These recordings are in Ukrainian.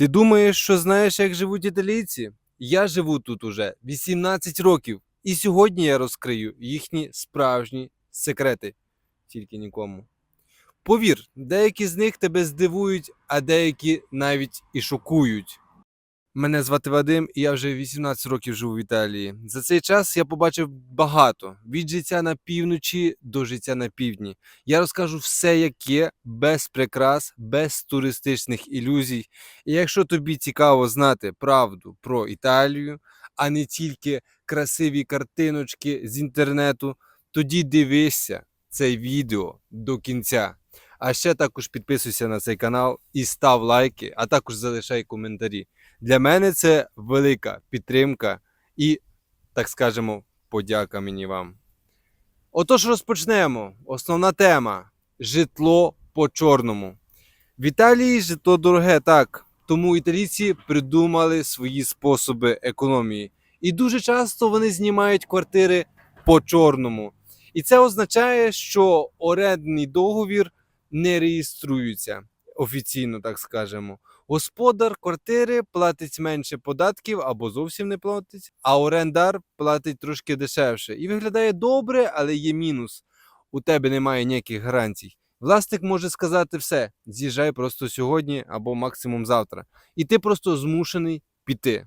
Ти думаєш, що знаєш, як живуть італійці? Я живу тут уже 18 років, і сьогодні я розкрию їхні справжні секрети. Тільки нікому. Повір, деякі з них тебе здивують, а деякі навіть і шокують. Мене звати Вадим, і я вже 18 років живу в Італії. За цей час я побачив багато від життя на півночі до життя на півдні. Я розкажу все, як є, без прикрас, без туристичних ілюзій. І якщо тобі цікаво знати правду про Італію, а не тільки красиві картиночки з інтернету, тоді дивися це відео до кінця. А ще також підписуйся на цей канал і став лайки, а також залишай коментарі. Для мене це велика підтримка і, так скажемо, подяка мені вам. Отож, розпочнемо. Основна тема житло по чорному. В Італії житло дороге, так. Тому італійці придумали свої способи економії. І дуже часто вони знімають квартири по чорному. І це означає, що орендний договір не реєструється офіційно, так скажемо. Господар квартири платить менше податків або зовсім не платить, а орендар платить трошки дешевше. І виглядає добре, але є мінус. У тебе немає ніяких гарантій. Власник може сказати все: з'їжджай просто сьогодні або максимум завтра. І ти просто змушений піти.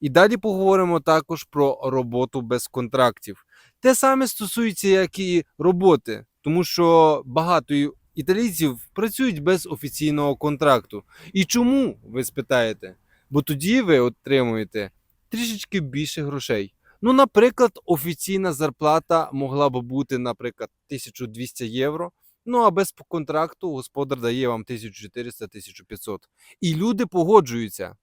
І далі поговоримо також про роботу без контрактів. Те саме стосується, як і роботи, тому що багато італійців працюють без офіційного контракту. І чому ви спитаєте? Бо тоді ви отримуєте трішечки більше грошей. Ну, наприклад, офіційна зарплата могла б бути, наприклад, 1200 євро. Ну а без контракту господар дає вам 1400-1500. І люди погоджуються.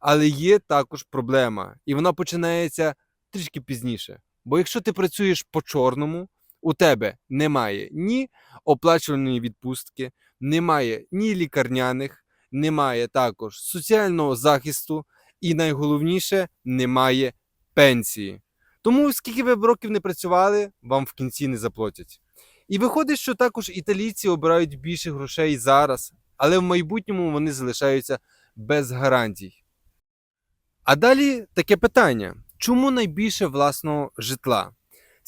Але є також проблема, і вона починається трішки пізніше. Бо якщо ти працюєш по чорному, у тебе немає ні оплачуваної відпустки, немає ні лікарняних, немає також соціального захисту, і найголовніше немає пенсії. Тому скільки ви б років не працювали, вам в кінці не заплатять. І виходить, що також італійці обирають більше грошей зараз, але в майбутньому вони залишаються без гарантій. А далі таке питання: чому найбільше власного житла?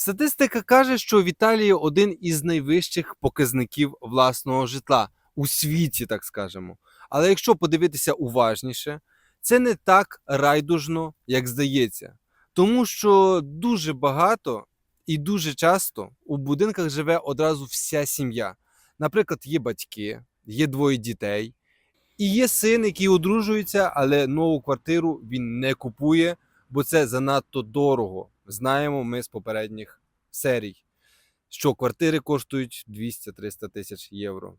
Статистика каже, що в Італії один із найвищих показників власного житла у світі, так скажемо. Але якщо подивитися уважніше, це не так райдужно, як здається. Тому що дуже багато і дуже часто у будинках живе одразу вся сім'я. Наприклад, є батьки, є двоє дітей, і є син, який одружується, але нову квартиру він не купує, бо це занадто дорого. Знаємо ми з попередніх серій, що квартири коштують 200-300 тисяч євро.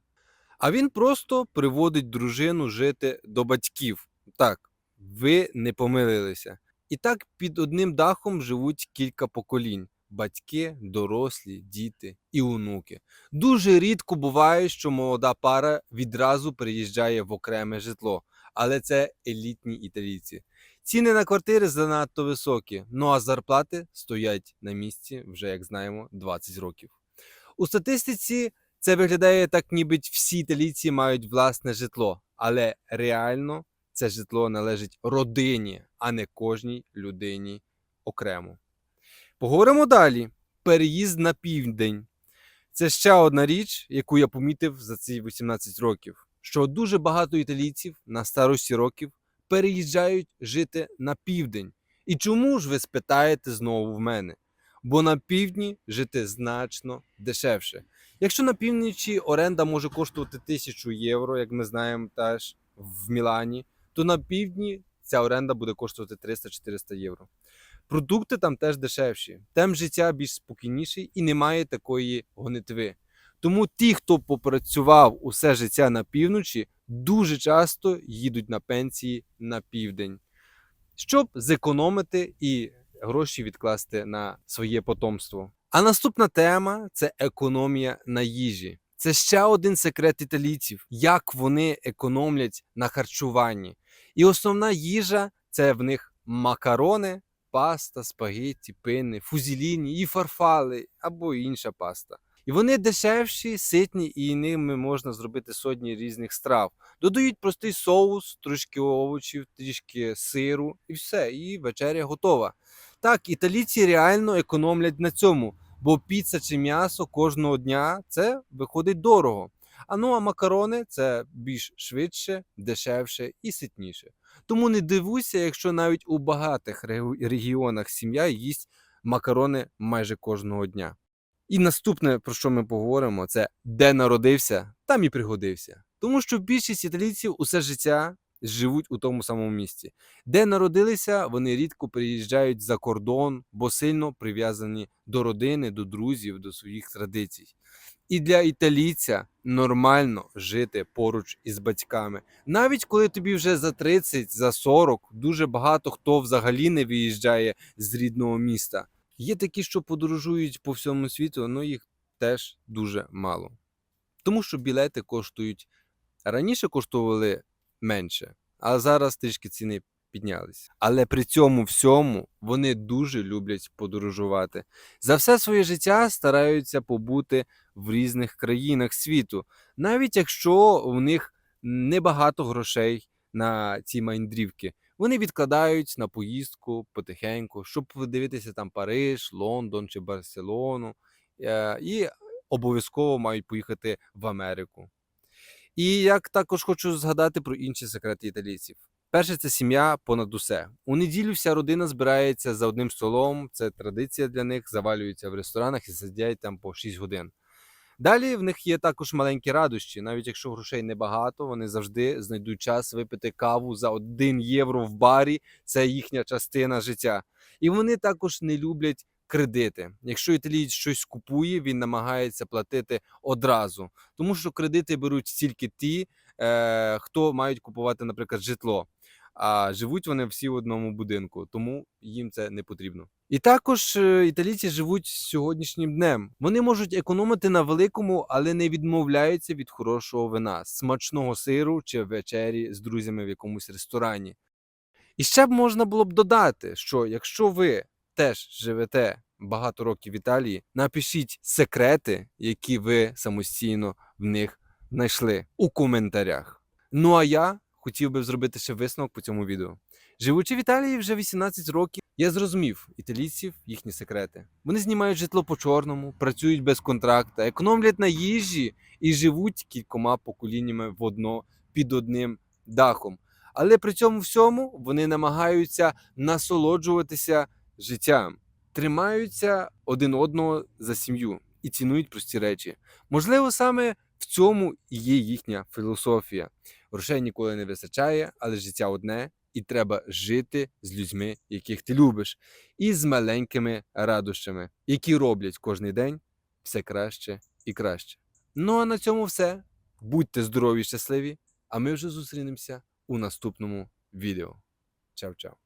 А він просто приводить дружину жити до батьків. Так, ви не помилилися. І так під одним дахом живуть кілька поколінь: батьки, дорослі, діти і онуки. Дуже рідко буває, що молода пара відразу переїжджає в окреме житло, але це елітні італійці. Ціни на квартири занадто високі, ну а зарплати стоять на місці вже, як знаємо, 20 років. У статистиці це виглядає так, ніби всі італійці мають власне житло, але реально це житло належить родині, а не кожній людині окремо. Поговоримо далі. Переїзд на південь. Це ще одна річ, яку я помітив за ці 18 років, що дуже багато італійців на старості років переїжджають жити на південь. І чому ж ви спитаєте знову в мене? Бо на півдні жити значно дешевше. Якщо на півночі оренда може коштувати 1000 євро, як ми знаємо теж в Мілані, то на півдні ця оренда буде коштувати 300-400 євро. Продукти там теж дешевші, там життя більш спокійніший і немає такої гонитви. Тому ті, хто попрацював усе життя на півночі, дуже часто їдуть на пенсії на південь, щоб зекономити і гроші відкласти на своє потомство. А наступна тема це економія на їжі. Це ще один секрет італійців, як вони економлять на харчуванні. І основна їжа це в них макарони, паста, спагетті, пини, фузіліні і фарфали або інша паста. І вони дешевші, ситні, і ними можна зробити сотні різних страв. Додають простий соус, трошки овочів, трішки сиру, і все, і вечеря готова. Так, італійці реально економлять на цьому, бо піца чи м'ясо кожного дня це виходить дорого. А ну а макарони це більш швидше, дешевше і ситніше. Тому не дивуйся, якщо навіть у багатих регіонах сім'я їсть макарони майже кожного дня. І наступне, про що ми поговоримо, це де народився, там і пригодився. Тому що більшість італійців усе життя живуть у тому самому місці. Де народилися, вони рідко приїжджають за кордон, бо сильно прив'язані до родини, до друзів, до своїх традицій. І для італійця нормально жити поруч із батьками. Навіть коли тобі вже за 30, за 40, дуже багато хто взагалі не виїжджає з рідного міста. Є такі, що подорожують по всьому світу, але їх теж дуже мало. Тому що білети коштують раніше коштували менше, а зараз трішки ціни піднялись. Але при цьому всьому вони дуже люблять подорожувати. За все своє життя стараються побути в різних країнах світу, навіть якщо у них небагато грошей на ці мандрівки. Вони відкладають на поїздку потихеньку, щоб подивитися там Париж, Лондон чи Барселону, е, і обов'язково мають поїхати в Америку. І як також хочу згадати про інші секрети італійців. Перше це сім'я понад усе. У неділю вся родина збирається за одним столом. Це традиція для них, завалюються в ресторанах і сидять там по 6 годин. Далі в них є також маленькі радощі. Навіть якщо грошей небагато, вони завжди знайдуть час випити каву за 1 євро в барі. Це їхня частина життя. І вони також не люблять кредити. Якщо італієць щось купує, він намагається платити одразу, тому що кредити беруть тільки ті, е, хто мають купувати, наприклад, житло. А живуть вони всі в одному будинку, тому їм це не потрібно. І також е, італійці живуть сьогоднішнім днем. Вони можуть економити на великому, але не відмовляються від хорошого вина, смачного сиру чи вечері з друзями в якомусь ресторані. І ще б можна було б додати, що якщо ви теж живете багато років в Італії, напишіть секрети, які ви самостійно в них знайшли у коментарях. Ну а я хотів би зробити ще висновок по цьому відео. Живучи в Італії вже 18 років, я зрозумів італійців їхні секрети. Вони знімають житло по чорному, працюють без контракта, економлять на їжі і живуть кількома поколіннями в одно під одним дахом. Але при цьому всьому вони намагаються насолоджуватися життям, тримаються один одного за сім'ю і цінують прості речі. Можливо, саме цьому і є їхня філософія. Грошей ніколи не вистачає, але життя одне, і треба жити з людьми, яких ти любиш, і з маленькими радощами, які роблять кожен день все краще і краще. Ну а на цьому все. Будьте здорові і щасливі, а ми вже зустрінемося у наступному відео. Чао-чао.